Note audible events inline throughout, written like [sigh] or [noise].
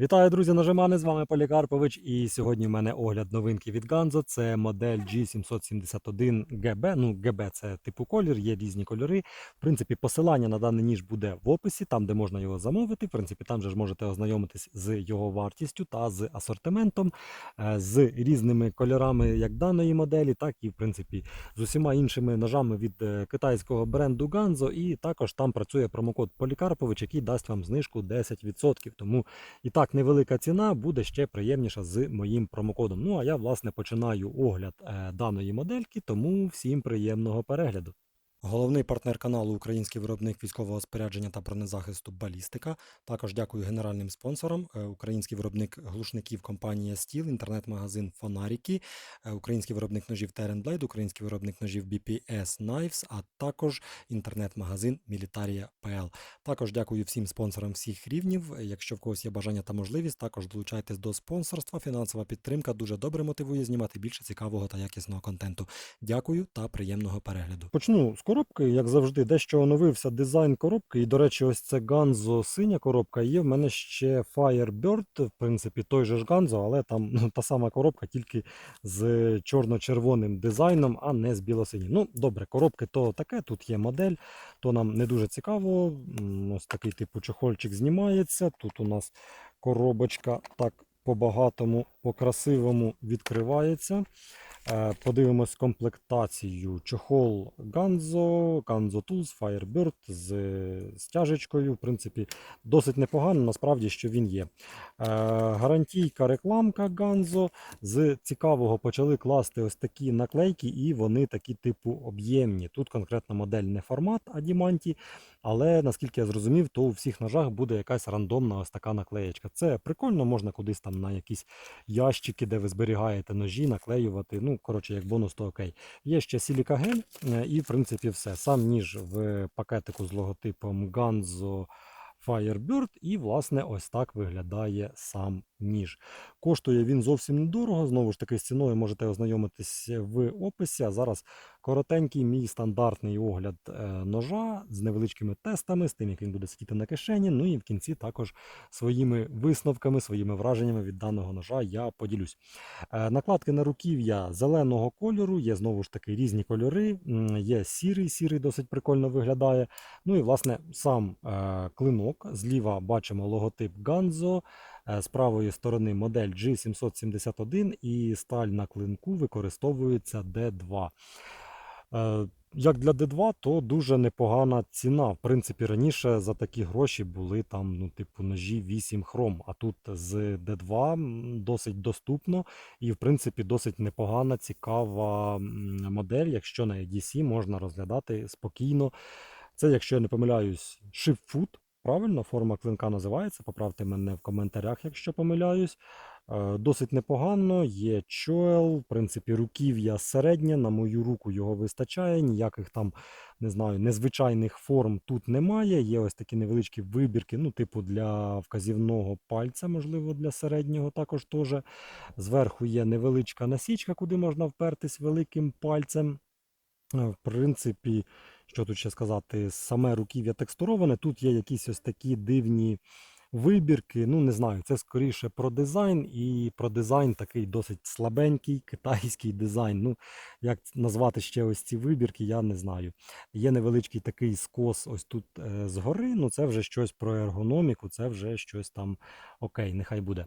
Вітаю, друзі, нажимани, з вами Полікарпович. І сьогодні в мене огляд новинки від Ganzo. Це модель G771GB. Ну, GB це типу колір, є різні кольори. В принципі, посилання на даний ніж буде в описі, там, де можна його замовити. В принципі, там же ж можете ознайомитись з його вартістю та з асортиментом, е, з різними кольорами як даної моделі, так і в принципі з усіма іншими ножами від е, китайського бренду Ganzo. І також там працює промокод Полікарпович, який дасть вам знижку 10%. Тому і так, невелика ціна буде ще приємніша з моїм промокодом. Ну а я, власне, починаю огляд е, даної модельки, тому всім приємного перегляду. Головний партнер каналу Український виробник військового спорядження та бронезахисту Балістика. Також дякую генеральним спонсорам. е, Український виробник глушників компанія Стіл, інтернет-магазин Фонаріки, е, український виробник ножів Blade, український виробник ножів BPS Knives, а також інтернет-магазин Militaria.pl. Також дякую всім спонсорам всіх рівнів. Якщо в когось є бажання та можливість, також долучайтесь до спонсорства. Фінансова підтримка дуже добре мотивує знімати більше цікавого та якісного контенту. Дякую та приємного перегляду. Почну з коробки, як завжди, дещо оновився дизайн коробки. І, до речі, ось це Ганзо синя коробка. Є в мене ще Firebird, в принципі, той же ж Ганзо, але там ну, та сама коробка, тільки з чорно-червоним дизайном, а не з білосинім. Ну, добре, коробки то таке, тут є модель, то нам не дуже цікаво. Ось такий типу чохольчик знімається. Тут у нас коробочка так по-багатому, по-красивому відкривається. Е, Подивимось комплектацію. Чохол Ganzo, Ganzo Tools, Firebird з стяжечкою. В принципі, досить непогано, насправді, що він є. Е, Гарантійка рекламка Ganzo. З цікавого почали класти ось такі наклейки, і вони такі типу об'ємні. Тут конкретна модель не формат Адіманті, але наскільки я зрозумів, то у всіх ножах буде якась рандомна ось така наклеєчка. Це прикольно, можна кудись там на якісь ящики, де ви зберігаєте ножі, наклеювати. Ну, коротше, як бонус, то окей. Є ще силікагель, е, і в принципі все. Сам ніж в пакетику з логотипом Ganzo Firebird, і, власне, ось так виглядає сам ніж. Коштує він зовсім недорого. Знову ж таки, з ціною можете ознайомитись в описі. А зараз коротенький мій стандартний огляд е, ножа з невеличкими тестами, з тим, як він буде сидіти на кишені. Ну і в кінці також своїми висновками, своїми враженнями від даного ножа я поділюсь. Е, Накладки на руків'я зеленого кольору, є знову ж таки різні кольори. Є сірий, сірий досить прикольно виглядає. Ну і власне сам е, клинок. Зліва бачимо логотип. Е, З правої сторони модель G771 і сталь на клинку використовується D2. Е, Як для D2, то дуже непогана ціна. В принципі, раніше за такі гроші були там, ну, типу, ножі 8 хром. А тут з D2 досить доступно і, в принципі, досить непогана, цікава модель. Якщо на EDC можна розглядати спокійно. Це, якщо я не помиляюсь, Shipfoot. Правильно, форма клинка називається. Поправте мене в коментарях, якщо помиляюсь. Е, Досить непогано, є чоел, в принципі, руків'я середнє, на мою руку його вистачає, ніяких там, не знаю, незвичайних форм тут немає. Є ось такі невеличкі вибірки, ну, типу для вказівного пальця, можливо, для середнього також теж. Зверху є невеличка насічка, куди можна впертись великим пальцем. Е, В принципі, що тут ще сказати, саме руків'я текстуроване. Тут є якісь ось такі дивні вибірки. Ну, не знаю, це скоріше про дизайн, і про дизайн такий досить слабенький [laughs] китайський дизайн. Ну, як назвати ще ось ці вибірки, я не знаю. Є невеличкий такий скос ось тут е, згори. Ну, це вже щось про ергономіку, це вже щось там окей, нехай буде.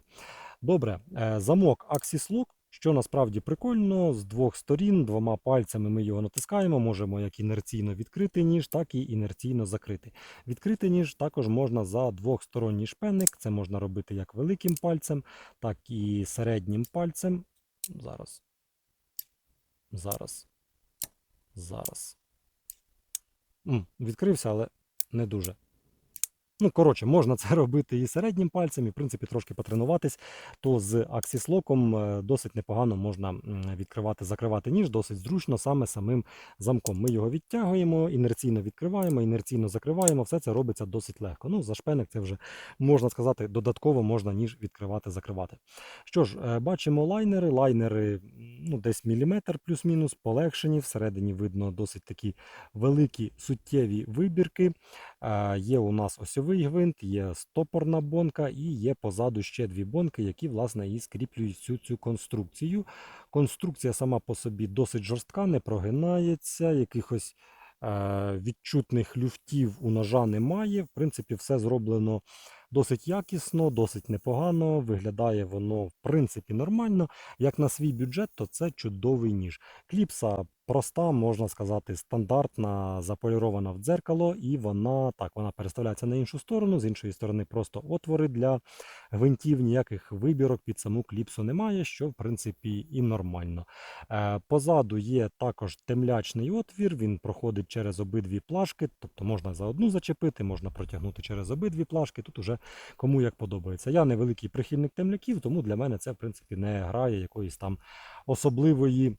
Добре, е, замок Axis Lock. Що насправді прикольно, з двох сторін, двома пальцями ми його натискаємо, можемо як інерційно відкрити ніж, так і інерційно закрити. Відкрити ніж також можна за двохсторонній шпенник. Це можна робити як великим пальцем, так і середнім пальцем. Зараз. Зараз. Зараз. М, відкрився, але не дуже. Ну, коротше, можна це [laughs] робити і середнім пальцем, і в принципі трошки потренуватись, то з Lock е, досить непогано можна відкривати, закривати ніж, досить зручно саме самим замком. Ми його відтягуємо, інерційно відкриваємо, інерційно закриваємо. Все це робиться досить легко. Ну, за шпеник це вже можна сказати, додатково можна ніж відкривати, закривати. Що ж, е, бачимо лайнери. Лайнери ну, десь міліметр плюс-мінус, полегшені. Всередині видно досить такі великі суттєві вибірки. Е, Є у нас осьовий гвинт, є стопорна бонка і є позаду ще дві бонки, які власне і скріплюють всю цю конструкцію. Конструкція сама по собі досить жорстка, не прогинається, якихось е, відчутних люфтів у ножа немає. В принципі, все зроблено досить якісно, досить непогано. Виглядає воно в принципі нормально. Як на свій бюджет, то це чудовий ніж. Кліпса проста, можна сказати, стандартна, заполірована в дзеркало, і вона так вона переставляється на іншу сторону. З іншої сторони, просто отвори для гвинтів, ніяких вибірок під саму кліпсу немає, що в принципі і нормально. Е, Позаду є також темлячний отвір, він проходить через обидві плашки, тобто можна за одну зачепити, можна протягнути через обидві плашки. Тут уже кому як подобається. Я невеликий прихильник темляків, тому для мене це в принципі не грає якоїсь там особливої.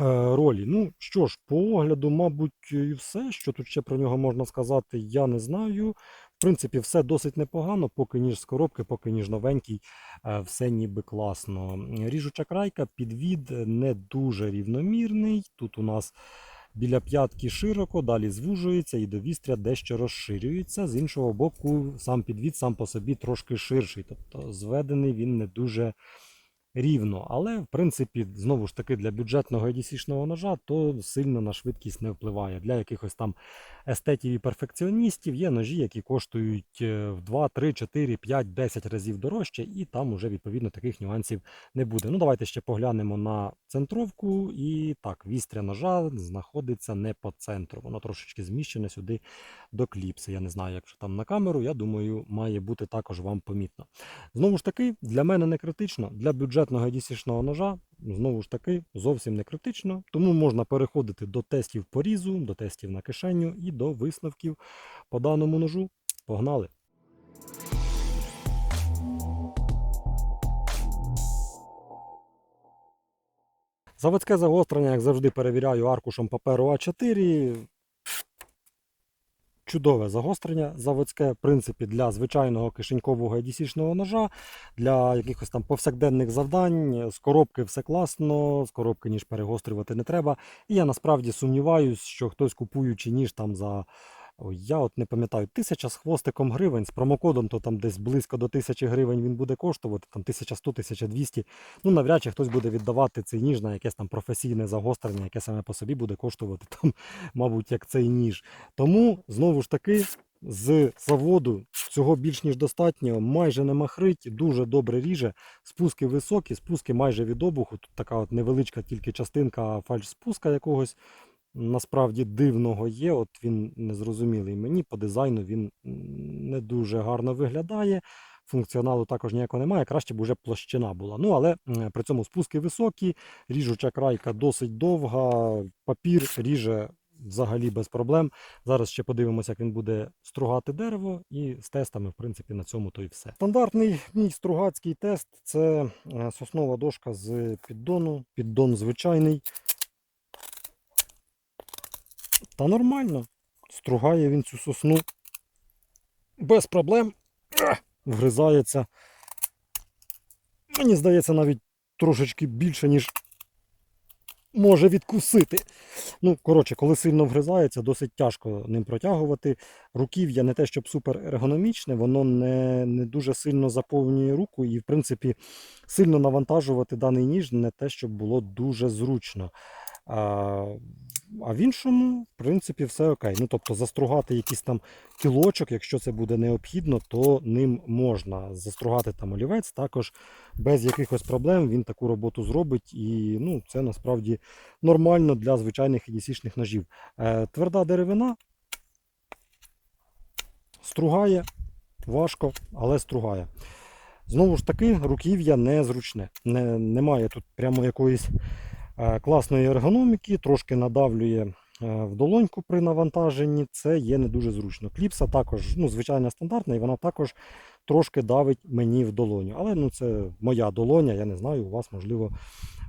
Е, Ролі. Ну що ж, по огляду, мабуть, і все, що тут ще про нього можна сказати, я не знаю. В принципі, все досить непогано, поки ніж з коробки, поки ніж новенький, е, все ніби класно. Ріжуча крайка, підвід не дуже рівномірний. Тут у нас біля п'ятки широко, далі звужується і до вістря дещо розширюється. З іншого боку, сам підвід сам по собі трошки ширший, тобто зведений він не дуже рівно. Але, в принципі, знову ж таки, для бюджетного EDC-шного ножа то сильно на швидкість не впливає. Для якихось там естетів і перфекціоністів є ножі, які коштують е, в 2, 3, 4, 5, 10 разів дорожче, і там уже відповідно таких нюансів не буде. Ну, давайте ще поглянемо на центровку. І так, вістря ножа знаходиться не по центру. Воно трошечки зміщене сюди до кліпси. Я не знаю, якщо там на камеру, я думаю, має бути також вам помітно. Знову ж таки, для мене не критично. Для бюджетного EDC-шного ножа, знову ж таки, зовсім не критично. Тому можна переходити до тестів порізу, до тестів на кишеню і до висновків по даному ножу. Погнали! Заводське загострення, як завжди, перевіряю аркушем паперу А4. Чудове загострення заводське, в принципі, для звичайного кишенькового EDC-шного ножа, для якихось там повсякденних завдань. З коробки все класно, з коробки ніж перегострювати не треба. І я насправді сумніваюсь, що хтось купуючи ніж там за. Я от не пам'ятаю, тисяча з хвостиком гривень, з промокодом, то там десь близько до тисячі гривень він буде коштувати, там 1100-1200. Ну, навряд чи хтось буде віддавати цей ніж на якесь там професійне загострення, яке саме по собі буде коштувати, [laughs] там, мабуть, як цей ніж. Тому, знову ж таки, з заводу цього більш ніж достатньо, майже не махрить, дуже добре ріже. Спуски високі, спуски майже від обуху. Тут така от невеличка тільки частинка фальш-спуска якогось насправді дивного є. От він незрозумілий мені. По дизайну він не дуже гарно виглядає. Функціоналу також ніякого немає, краще б уже площина була. Ну, але при цьому спуски високі, ріжуча крайка досить довга, папір ріже взагалі без проблем. Зараз ще подивимося, як він буде стругати дерево, і з тестами, в принципі, на цьому то і все. Стандартний мій стругацький тест це е, соснова дошка з піддону, піддон звичайний. Та нормально. Стругає він цю сосну без проблем. Вгризається. Мені здається, навіть трошечки більше, ніж може відкусити. Ну, коротше, коли сильно вгризається, досить тяжко ним протягувати. Руків'я не те, щоб супер ергономічне, воно не, не дуже сильно заповнює руку і, в принципі, сильно навантажувати даний ніж не те, щоб було дуже зручно. А, а в іншому, в принципі, все окей. Ну, тобто застругати якийсь там кілочок, якщо це буде необхідно, то ним можна. Застругати там олівець також без якихось проблем він таку роботу зробить. І ну, це насправді нормально для звичайних EDC-шних ножів. Е, тверда деревина стругає важко, але стругає. Знову ж таки, руків'я незручне. Не, немає тут прямо якоїсь класної ергономіки, трошки надавлює е, в долоньку при навантаженні. Це є не дуже зручно. Кліпса також, ну, звичайно, стандартна, і вона також трошки давить мені в долоню. Але ну, це моя долоня, я не знаю, у вас можливо.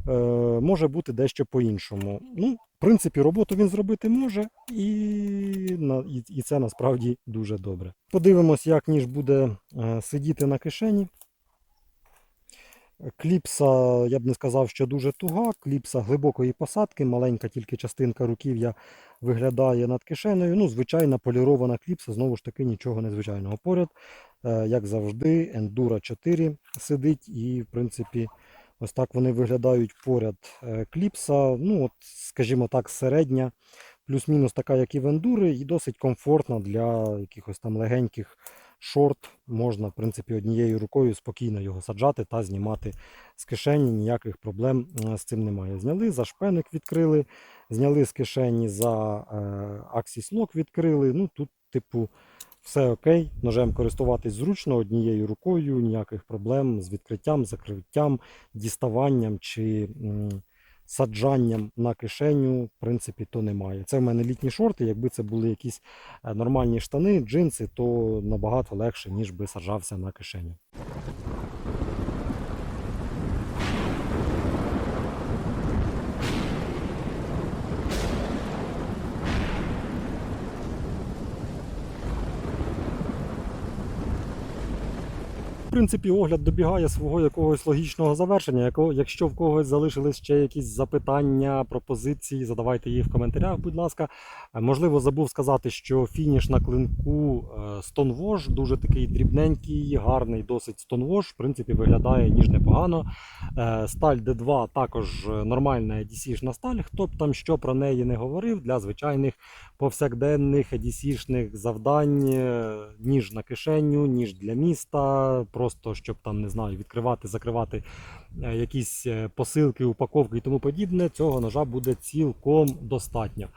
е, Може бути дещо по-іншому. Ну, в принципі, роботу він зробити може, і, і, це насправді дуже добре. Подивимось, як ніж буде е, сидіти на кишені. Кліпса, я б не сказав, що дуже туга. Кліпса глибокої посадки, маленька тільки частинка руків'я виглядає над кишенею. Ну, звичайна полірована кліпса, знову ж таки, нічого незвичайного. Поряд, е, як завжди, Endura 4 сидить, і, в принципі, ось так вони виглядають поряд. Е, Кліпса, ну, от, скажімо так, середня, плюс-мінус така, як і в Endura, і досить комфортна для якихось там легеньких шорт. Можна, в принципі, однією рукою спокійно його саджати та знімати з кишені. Ніяких проблем е, з цим немає. Зняли за шпеник відкрили, зняли з кишені за е, Axis Lock відкрили. Ну тут, типу, все окей. Ножем користуватись зручно однією рукою, ніяких проблем з відкриттям, закриттям, діставанням чи саджанням на кишеню, в принципі, то немає. Це в мене літні шорти. Якби це були якісь е, нормальні штани, джинси, то набагато легше, ніж би саджався на кишеню. Принципі, огляд добігає свого якогось логічного завершення. Якщо в когось залишились ще якісь запитання, пропозиції, задавайте їх в коментарях, будь ласка. Е, Можливо, забув сказати, що фініш на клинку е, Stonewash дуже такий дрібненький, гарний, досить Stonewash, в принципі, виглядає ніж непогано. Е, Сталь D2 також нормальна EDC-шна сталь. Хто б там що про неї не говорив, для звичайних повсякденних EDC-шних завдань, ніж на кишеню, ніж для міста, просто щоб там не знаю, відкривати, закривати якісь е, посилки, упаковки і тому подібне, цього ножа буде цілком достатньо.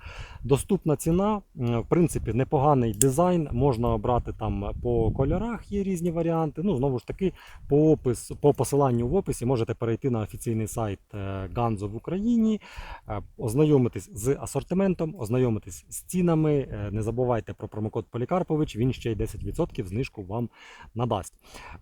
Доступна ціна, в принципі, непоганий дизайн. Можна обрати там по кольорах, є різні варіанти. Ну, знову ж таки, по опис, по посиланню в описі можете перейти на офіційний сайт е, Ганзо в Україні, е, ознайомитись з асортиментом, ознайомитись з цінами. Е, Не забувайте про промокод Полікарпович, він ще й 10% знижку вам надасть.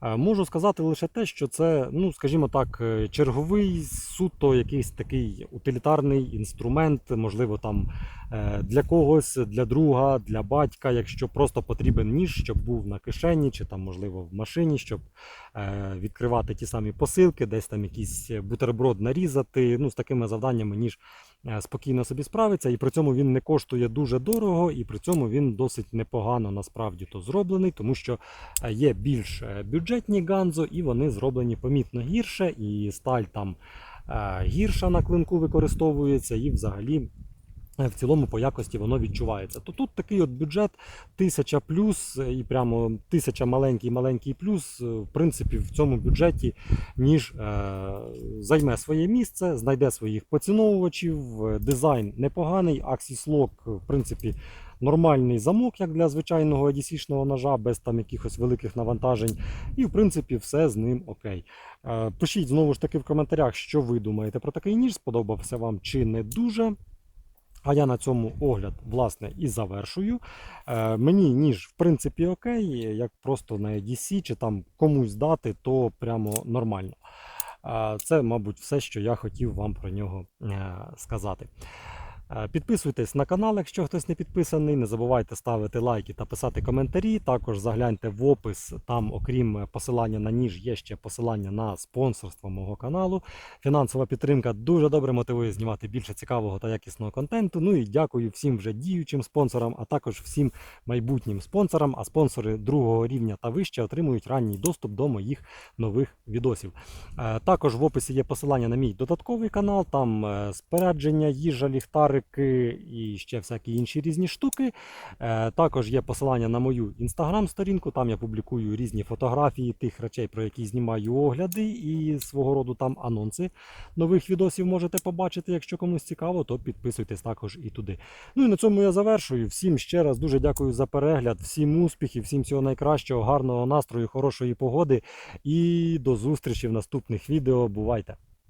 Е, Можу сказати лише те, що це, ну скажімо так, е, черговий суто якийсь такий утилітарний інструмент, можливо, там е, для когось, для друга, для батька, якщо просто потрібен ніж, щоб був на кишені, чи там, можливо, в машині, щоб е, відкривати ті самі посилки, десь там якийсь бутерброд нарізати. Ну, з такими завданнями ніж е, спокійно собі справиться, і при цьому він не коштує дуже дорого, і при цьому він досить непогано насправді то зроблений, тому що е, є більш е, бюджетні ганзо, і вони зроблені помітно гірше, і сталь там е, гірша на клинку використовується, і взагалі. Е, В цілому по якості воно відчувається. То тут такий от бюджет тисяча плюс, е, і прямо тисяча маленький маленький плюс. е, В принципі, в цьому бюджеті ніж е, займе своє місце, знайде своїх поціновувачів. Дизайн непоганий. Е, в принципі, нормальний замок, як для звичайного ADC-шного ножа, без там якихось великих навантажень. І, в принципі, все з ним окей. Пишіть знову ж таки в коментарях, що ви думаєте про такий ніж, сподобався вам чи не дуже. А я на цьому огляд, власне, і завершую. Е, мені ніж, в принципі, окей, як просто на EDC чи там комусь дати, то прямо нормально. Е, це, мабуть, все, що я хотів вам про нього е, сказати. Е, Підписуйтесь на канал, якщо хтось не підписаний. Не забувайте ставити лайки та писати коментарі. Також загляньте в опис. Там, окрім посилання на ніж, є ще посилання на спонсорство мого каналу. Фінансова підтримка дуже добре мотивує знімати більше цікавого та якісного контенту. Ну і дякую всім вже діючим спонсорам, а також всім майбутнім спонсорам. А спонсори другого рівня та вище отримують ранній доступ до моїх нових відосів. Е, Також в описі є посилання на мій додатковий канал. Там е, спорядження, їжа, ліхтарики і ще всякі інші різні штуки. Е, Також є посилання на мою інстаграм-сторінку. Там я публікую різні фотографії тих речей, про які знімаю огляди, і свого роду там анонси нових відосів можете побачити. Якщо комусь цікаво, то підписуйтесь також і туди. Ну і на цьому я завершую. Всім ще раз дуже дякую за перегляд, всім успіхів, всім всього найкращого, гарного настрою, хорошої погоди і до зустрічі в наступних відео. Бувайте!